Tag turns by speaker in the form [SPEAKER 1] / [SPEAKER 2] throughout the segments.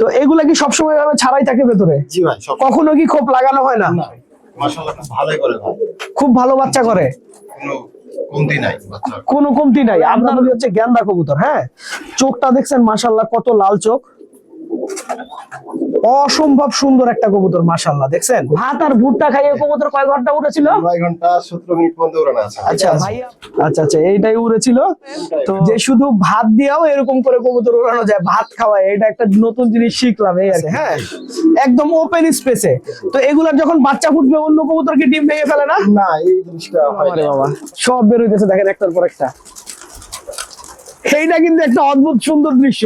[SPEAKER 1] তো এগুলা কি সবসময় ভাবে ছাড়াই থাকে ভেতরে?
[SPEAKER 2] জি ভাই
[SPEAKER 1] কখনো কি খোপ লাগানো হয় না?
[SPEAKER 2] মাশাআল্লাহ খুব ভালোই করে ভাই।
[SPEAKER 1] খুব ভালো বাচ্চা করে?
[SPEAKER 2] কোন কমতি নাই
[SPEAKER 1] কোনো কমতি নাই। আপনার হচ্ছে গেন্দা কবুতর হ্যাঁ? চোখটা দেখছেন মাশাল্লাহ কত লাল চোখ। অসম্ভব সুন্দর একটা কবুতর মাশাল্লাহ দেখছেন? ভাত আর ভুট্টা খাইয়ে কবুতর কয়
[SPEAKER 2] ঘণ্টা মিনিট পর্যন্ত উড়ানো আছে।
[SPEAKER 1] আচ্ছা আচ্ছা। আচ্ছা এইটাই উড়েছিল। তো যে শুধু ভাত দিয়েও এরকম করে কবুতর উড়ানো যায় ভাত খাওয়ায় এটা একটা নতুন জিনিস শিখলাম এই আর হ্যাঁ একদম ওপেন স্পেসে তো এগুলার যখন বাচ্চা ফুটবে অন্য কবুতর কি ডিম ভেঙে ফেলে না?
[SPEAKER 2] না এই জিনিসটা হয়
[SPEAKER 1] বাবা সব বের হইতেছে দেখেন একটার পর একটা। এইটা কিন্তু একটা অদ্ভুত সুন্দর দৃশ্য।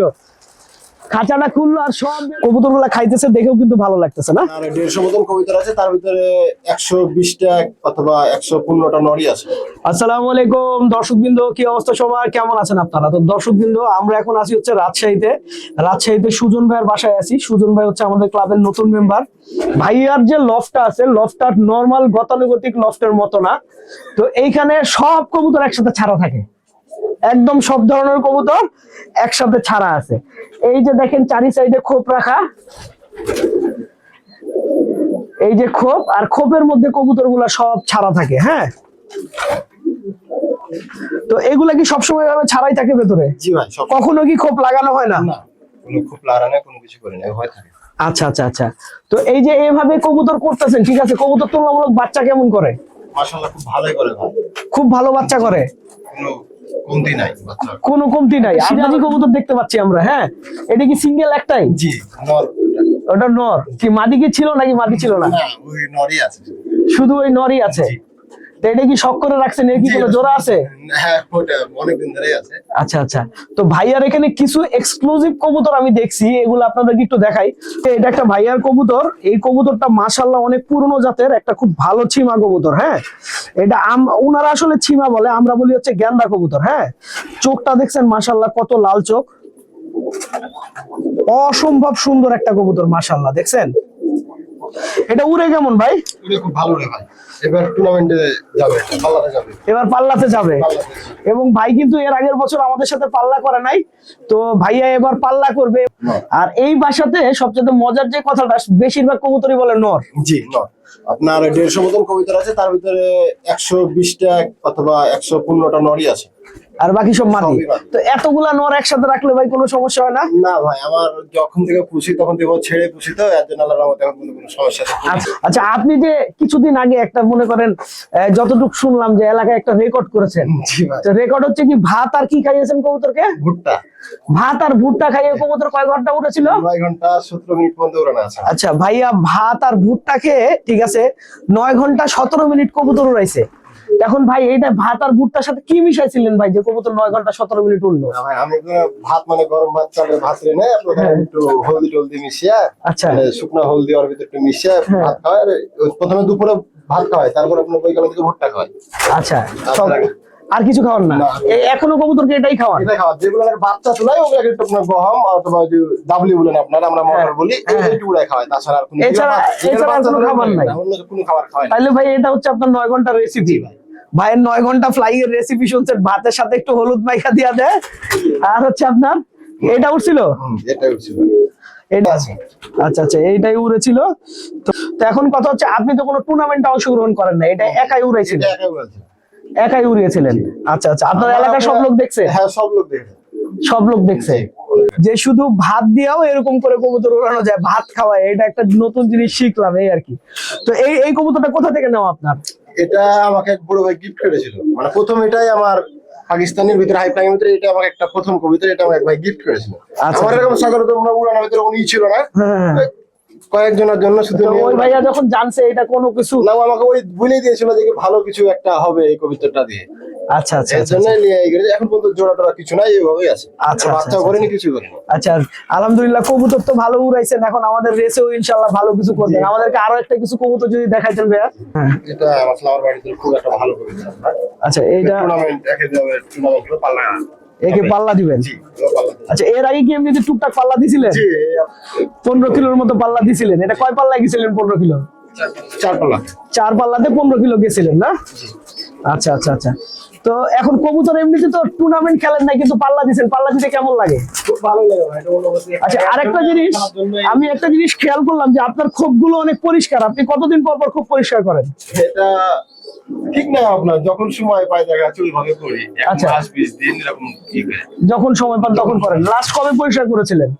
[SPEAKER 1] খাঁচাটা খুললো আর সব কবুতরগুলা খাইতেছে দেখেও কিন্তু ভালো লাগতেছে না?
[SPEAKER 2] দেড়শো মতন কবিতর আছে তার ভিতরে একশো বিশটা অথবা একশো পনেরোটা নড়ি আছে।
[SPEAKER 1] আসসালামু আলাইকুম দর্শকবৃন্দ কি অবস্থা সবার? কেমন আছেন আপনারা? তো দর্শকবৃন্দ আমরা এখন আছি হচ্ছে রাজশাহীতে। রাজশাহীতে সুজন ভাইয়ের বাসায় আছি। সুজন ভাই হচ্ছে আমাদের ক্লাবের নতুন মেম্বার ভাইয়ার যে লফটা আছে লফটা নর্মাল গতানুগতিক লফটের মতো না। তো এইখানে সব কবুতর একসাথে ছাড়া থাকে। একদম সব ধরনের কবুতর একসাথে ছাড়া আছে। এই যে দেখেন চারি সাইডে খোপ রাখা। এই যে খোপ আর খোপের মধ্যে কবুতরগুলা সব ছাড়া থাকে হ্যাঁ? তো এগুলা কি সবসময় এভাবে ছাড়াই থাকে ভেতরে? কখনো কি খোপ লাগানো হয় না?
[SPEAKER 2] কোনো কিছু করে হয় থাকে।
[SPEAKER 1] আচ্ছা আচ্ছা আচ্ছা। তো এই যে এইভাবে কবুতর করতেছেন ঠিক আছে কবুতর তুলনামূলক বাচ্চা কেমন করে?
[SPEAKER 2] মাশাআল্লাহ খুব ভালোই করে
[SPEAKER 1] খুব ভালো বাচ্চা করে?
[SPEAKER 2] কমতি নাই
[SPEAKER 1] কোনো কমতি নাই। সিরাজি কবুতর দেখতে পাচ্ছি আমরা হ্যাঁ? এটা কি সিঙ্গেল একটাই?
[SPEAKER 2] জি নর।
[SPEAKER 1] ওটা নর। কি মাদি কি ছিল নাকি মাদি ছিল না?
[SPEAKER 2] না ওই নরই আছে।
[SPEAKER 1] শুধু ওই নরই আছে?
[SPEAKER 2] জি।
[SPEAKER 1] তো এটা কি শখ করে রাখছেন? এর কি কোনো জোড়া আছে?
[SPEAKER 2] হ্যাঁ অনেকদিন আছে।
[SPEAKER 1] আচ্ছা আচ্ছা। তো ভাইয়ার এখানে কিছু এক্সক্লুসিভ কবুতর আমি দেখছি এগুলো আপনাদেরকে একটু দেখাই। এটা একটা ভাইয়ার কবুতর। এই কবুতরটা মাশাল্লাহ অনেক পুরনো জাতের একটা খুব ভালো ছিমা কবুতর হ্যাঁ? এটা আম- উনারা আসলে ছিমা বলে আমরা বলি হচ্ছে গেন্দা কবুতর হ্যাঁ? চোখটা দেখছেন মাশাল্লাহ কত লাল চোখ। অসম্ভব সুন্দর একটা কবুতর মাশাল্লাহ দেখছেন? এটা উড়ে কেমন ভাই?
[SPEAKER 2] খুব ভালো রে ভাই। এবার টুর্নামেন্টে যাবে পাল্লাতে যাবে।
[SPEAKER 1] এবার পাল্লাতে যাবে। এবং ভাই কিন্তু এর আগের বছর আমাদের সাথে পাল্লা করে নাই। তো ভাইয়া এবার পাল্লা করবে। আর এই বাসাতে সবচেয়ে মজার যে কথাটা বেশিরভাগ কবুতরই বলে নর।
[SPEAKER 2] জি নর। আপনার দেড়শো মতন কবিতর আছে তার ভিতরে একশো বিশটা অথবা একশো পনেরোটা নড়ি আছে।
[SPEAKER 1] আর বাকি সব মাটি তো এতগুলা নর একসাথে রাখলে ভাই কোনো সমস্যা হয় না?
[SPEAKER 2] না ভাই আমার যখন থেকে পুষি তখন থেকে ছেড়ে পুষি তো এর জন্য আল্লাহর রহমতে এখন কোনো সমস্যা।
[SPEAKER 1] আচ্ছা, আচ্ছা আপনি যে কিছুদিন আগে একটা মনে করেন যতটুকু শুনলাম যে এলাকায় একটা রেকর্ড করেছেন
[SPEAKER 2] ভাই।
[SPEAKER 1] রেকর্ড হচ্ছে কি ভাত আর কি খাইয়েছেন কবুতরকে?
[SPEAKER 2] ভুট্টা।
[SPEAKER 1] ভাত আর ভুট্টা খাইয়ে কবুতর কয় ঘণ্টা উঠেছিল?
[SPEAKER 2] নয় ঘণ্টা সতেরো মিনিট পর্যন্ত উড়ানো আছে।
[SPEAKER 1] আচ্ছা ভাইয়া ভাত আর ভুট্টা খেয়ে ঠিক আছে নয় ঘণ্টা সতেরো মিনিট কবুতর উড়াইছে। এখন ভাই এইটা ভাত আর ভুট্টার সাথে কি মিশাই ছিলেন ভাই? যে কবুতর নয় ঘণ্টা সতেরো মিনিট উঠল
[SPEAKER 2] আমি ভাত মানে গরম ভাত চালের ভাত রেনে
[SPEAKER 1] হ্যাঁ।
[SPEAKER 2] একটু হলদি টলদি মিশিয়ে
[SPEAKER 1] আচ্ছা।
[SPEAKER 2] শুকনো হলদি ওর ভিতরে একটু মিশিয়ে
[SPEAKER 1] হ্যাঁ।
[SPEAKER 2] ভাত খাওয়ায় প্রথমে দুপুরে ভাত খাওয়ায় তারপর আপনার বৈকালে থেকে ভুট্টা খাওয়ায়
[SPEAKER 1] আচ্ছা। আর কিছু খাওয়ান না। এখনও কবুতরকে এটাই খাওয়ান।
[SPEAKER 2] এটা খাওয়া যেগুলো বাচ্চা চুলাই ওগুলো একটু গহম অথবা যে ডাবলি বলেন আপনারা আমরা মটর বলি
[SPEAKER 1] হ্যাঁ।
[SPEAKER 2] খাওয়ায়। তাছাড়া আর কোনো
[SPEAKER 1] এছাড়া- এছাড়া কোনো খাবার নাই?
[SPEAKER 2] অন্য কোনো খাবার খাওয়ায়
[SPEAKER 1] তাহলে ভাই এটা হচ্ছে আপনার নয় ঘণ্টার রেসিপি
[SPEAKER 2] ভাই।
[SPEAKER 1] ভাইয়ের নয় ঘণ্টা ফ্লাই এর রেসিপি শুনছেন ভাতের সাথে একটু হলুদ মাইখা দিয়া দেয় আর হচ্ছে আপনার এটা উঠছিল
[SPEAKER 2] এটাই হচ্ছিল
[SPEAKER 1] এটা আছে। আচ্ছা আচ্ছা এইটাই উড়েছিল। তো এখন কথা হচ্ছে আপনি তো কোনো টুর্নামেন্টে অংশগ্রহণ করেন না এটা একাই উড়াইছিল
[SPEAKER 2] একাই বলছে
[SPEAKER 1] একাই উড়িয়েছিলেন। আচ্ছা আচ্ছা। আপনার এলাকার সব লোক দেখছে?
[SPEAKER 2] হ্যাঁ সব লোক দেখে।
[SPEAKER 1] সব লোক দেখছে? যে শুধু ভাত দিয়েও এরকম করে কবুতর উড়ানো যায় ভাত খাওয়ায় এটা একটা নতুন জিনিস শিখলাম এই আর কি। তো এই এই কবুতরটা কোথা থেকে নেওয়া আপনার?
[SPEAKER 2] এটা আমাকে এক বড় ভাই গিফট করেছিল। মানে প্রথম এটাই আমার পাকিস্তানের ভিতরে হাই ফ্লাইং ভিতরে এটা আমার একটা প্রথম কবিতা এটা আমার এক ভাই গিফট করেছিল।
[SPEAKER 1] আচ্ছা।
[SPEAKER 2] আমার এরকম সাধারণত আমরা উড়ানোর ভিতরে উনি ছিল না।
[SPEAKER 1] হ্যাঁ।
[SPEAKER 2] কয়েকজনের জন্য শুধু
[SPEAKER 1] ওই ভাইয়া যখন জানছে এটা কোনো কিছু
[SPEAKER 2] না আমাকে ওই বলেই দিয়েছিল যে ভালো কিছু একটা হবে এই কবিতাটা দিয়ে।
[SPEAKER 1] আচ্ছা আচ্ছা
[SPEAKER 2] এর
[SPEAKER 1] আচ্ছা
[SPEAKER 2] গেছে। এখন পর্যন্ত জোড়া টোড়া কিছু নাই এইভাবেই আছে।
[SPEAKER 1] আচ্ছা,
[SPEAKER 2] বাচ্চা
[SPEAKER 1] আচ্ছা,
[SPEAKER 2] করেনি কিছু করেনি।
[SPEAKER 1] আচ্ছা আলহামদুলিল্লাহ কবুতর তো ভালো উড়াইছেন। এখন আমাদের রেসেও ইনশাল্লাহ ভালো কিছু করবেন। আমাদেরকে আরও একটা কিছু কবুতর যদি দেখাইতেন ভাইয়া। হ্যাঁ।
[SPEAKER 2] এটা আমার বাড়িতে খুব একটা ভালো কবিতা।
[SPEAKER 1] আচ্ছা এইটা
[SPEAKER 2] টুর্নামেন্ট একে যাবে টুর্নামেন্ট পাল্লা
[SPEAKER 1] একে পাল্লা দিবেন?
[SPEAKER 2] জি।
[SPEAKER 1] আচ্ছা এর আগে কি এমনিতে টুকটাক পাল্লা দিছিলেন?
[SPEAKER 2] জি
[SPEAKER 1] পনেরো কিলোর মতো পাল্লা দিছিলেন। এটা কয় পাল্লা গেছিলেন পনেরো কিলো?
[SPEAKER 2] চার পাল্লা।
[SPEAKER 1] চার পাল্লাতে পনেরো কিলো গেছিলেন না? আচ্ছা আচ্ছা আচ্ছা। তো এখন কবুতর এমনিতে তো টুর্নামেন্ট খেলেন না কিন্তু পাল্লা দিচ্ছেন পাল্লা দিতে কেমন লাগে? আচ্ছা আরেকটা জিনিস আমি একটা জিনিস খেয়াল করলাম যে আপনার খোপগুলো অনেক পরিষ্কার। আপনি কতদিন পর পর খুব পরিষ্কার করেন?
[SPEAKER 2] এটা ঠিক না আপনার যখন সময় পাই দেখা যাচ্ছে ওইভাবে করি।
[SPEAKER 1] আচ্ছা।
[SPEAKER 2] মাস বিশ দিন এরকম কি করে?
[SPEAKER 1] যখন সময় পান তখন করেন। লাস্ট কবে পরিষ্কার করেছিলেন?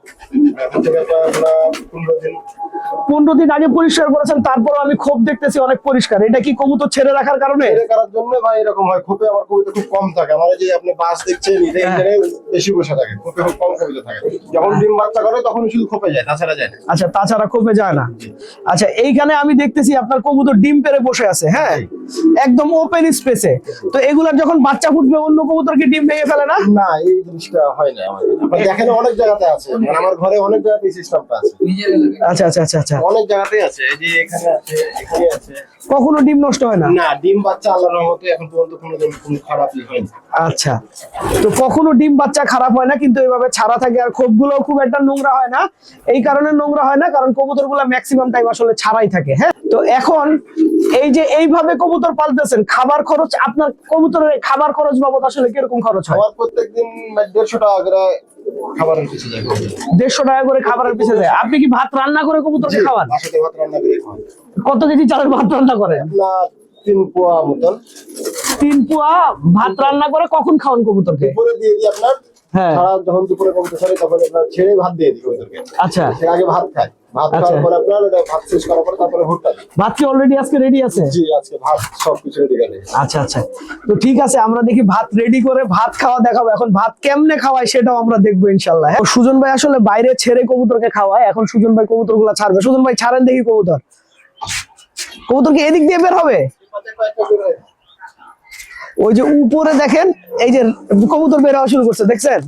[SPEAKER 2] পনেরো দিন।
[SPEAKER 1] আগে পরিষ্কার করেছেন তারপর আমি খোপ দেখতেছি অনেক পরিষ্কার। এটা কি কবুতর ছেড়ে রাখার কারণে?
[SPEAKER 2] এটা করার জন্য ভাই এরকম হয় খোপে আমার কবিতা খুব কম থাকে। আমার যে আপনি বাস দেখছেন এটা
[SPEAKER 1] হ্যাঁ।
[SPEAKER 2] এখানে বেশি বসে থাকে খুব কম কবিতা থাকে। যখন ডিম বাচ্চা করে তখন শুধু যায় তাছাড়া যায় না।
[SPEAKER 1] আচ্ছা তাছাড়া খোপে যায় না। আচ্ছা এইখানে আমি দেখতেছি আপনার কবুতর ডিম পেরে বসে আছে হ্যাঁ? একদম ওপেন স্পেসে তো এগুলার যখন বাচ্চা ফুটবে অন্য কবুতর কি ডিম ভেঙে ফেলে না?
[SPEAKER 2] না এই জিনিসটা হয় না আমাদের। আপনি দেখেন অনেক জায়গাতে আছে। মানে আমার ঘরে অনেক জায়গাতে সিস্টেমটা আছে।
[SPEAKER 1] আচ্ছা আচ্ছা আচ্ছা আচ্ছা।
[SPEAKER 2] অনেক জায়গাতেই আছে। এই যে এখানে আছে এখানে আছে।
[SPEAKER 1] কখনো ডিম নষ্ট হয় না?
[SPEAKER 2] না ডিম বাচ্চা আল্লাহর রহমতে এখন পর্যন্ত কোনো দিন কোনো খারাপ ই হয়নি।
[SPEAKER 1] আচ্ছা। তো কখনো ডিম বাচ্চা খারাপ হয় না কিন্তু এইভাবে ছাড়া থাকে। আর খোপগুলো খুব একটা নোংরা হয় না। এই কারণে নোংরা হয় না কারণ কবুতরগুলা ম্যাক্সিমাম টাইম আসলে ছাড়াই থাকে হ্যাঁ? তো এখন এই যে এইভাবে কবুতর পালতেছেন খাবার খরচ আপনার কবুতরের খাবার খরচ বাবদ আসলে কীরকম খরচ হয়?
[SPEAKER 2] প্রত্যেকদিন দেড়শো টাকা করে খাবারের যায়
[SPEAKER 1] দেড়শো টাকা করে খাবারের পিছিয়ে যায়। আপনি কি ভাত রান্না করে কবুতরকে খাওয়ান? কত কেজি চালের ভাত রান্না করেন?
[SPEAKER 2] তিন পোয়া মতন।
[SPEAKER 1] তিন পোয়া ভাত রান্না করে কখন খাওয়ান কবুতরকে?
[SPEAKER 2] দুপুরে দিয়ে দিই আপনার।
[SPEAKER 1] হ্যাঁ।
[SPEAKER 2] সারা যখন দুপুরে কমতে ছাড়ে তখন আপনার ছেড়ে ভাত দিয়ে দিই ওদেরকে
[SPEAKER 1] আচ্ছা।
[SPEAKER 2] সে আগে ভাত খায়। ভাত
[SPEAKER 1] আচ্ছা।
[SPEAKER 2] খাওয়ার পরে আপনার ওটা ভাত শেষ করার পরে তারপরে ভুট্টা দিই।
[SPEAKER 1] ভাত কি অলরেডি আজকে রেডি আছে?
[SPEAKER 2] জি আজকে ভাত সব রেডি করে
[SPEAKER 1] আচ্ছা আচ্ছা। তো ঠিক আছে আমরা দেখি ভাত রেডি করে ভাত খাওয়া দেখাবো। এখন ভাত কেমনে খাওয়ায় সেটাও আমরা দেখব ইনশাল্লাহ হ্যাঁ? সুজন ভাই আসলে বাইরে ছেড়ে কবুতরকে খাওয়ায়। এখন সুজন ভাই কবুতরগুলা ছাড়বে। সুজন ভাই ছাড়েন দেখি কবুতর। কবুতর কি এদিক দিয়ে বের হবে? ওই যে উপরে দেখেন, এই যে কবুতর বের হওয়া শুরু করছে, দেখছেন?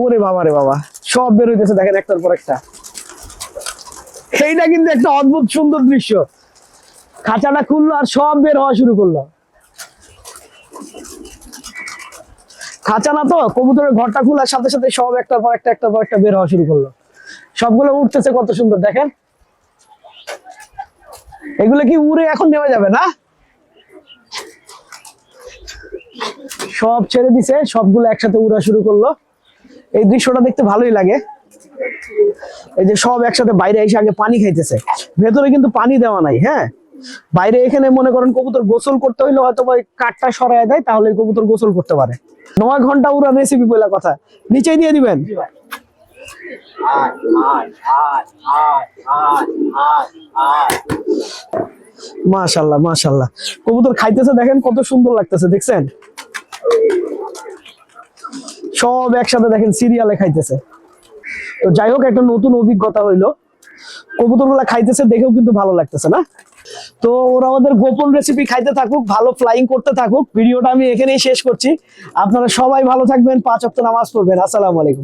[SPEAKER 1] ওরে বাবা রে বাবা, সব বের হইতেছে, দেখেন একটার পর একটা। সেইটা কিন্তু একটা অদ্ভুত সুন্দর দৃশ্য। খাঁচাটা খুললো আর সব বের হওয়া শুরু করল। খাঁচা না তো, কবুতরের ঘরটা খোলার সাথে সাথে সব একটার পর একটা, একটার পর একটা বের হওয়া শুরু করল। সবগুলো উঠতেছে কত সুন্দর, দেখেন? এগুলো কি উড়ে এখন নেওয়া যাবে না? সব ছেড়ে দিছে, সবগুলো একসাথে উড়া শুরু করল। এই দৃশ্যটা দেখতে ভালোই লাগে। এই যে সব একসাথে বাইরে এসে আগে পানি খাইতেছে। ভেতরে কিন্তু পানি দেওয়া নাই হ্যাঁ? বাইরে এখানে মনে করেন কবুতর গোসল করতে হইলে হয়তো ওই কাঠটা সরায় দেয়, তাহলে কবুতর গোসল করতে পারে। নয় ঘণ্টা উড়া রেসিপি বলে কথা। নিচেই দিয়ে দিবেন। মাশাল্লাহ মাশাল্লাহ। কবুতর খাইতেছে, দেখেন কত সুন্দর লাগতেছে, দেখছেন? সব একসাথে দেখেন সিরিয়ালে খাইতেছে। তো যাই হোক, একটা নতুন অভিজ্ঞতা হইল। কবুতরগুলা খাইতেছে, দেখেও কিন্তু ভালো লাগতেছে না? তো ওরা আমাদের গোপন রেসিপি খাইতে থাকুক, ভালো ফ্লাইং করতে থাকুক। ভিডিওটা আমি এখানেই শেষ করছি। আপনারা সবাই ভালো থাকবেন, পাঁচ অক্ট নামাজ পড়বেন। আসসালামু আলাইকুম।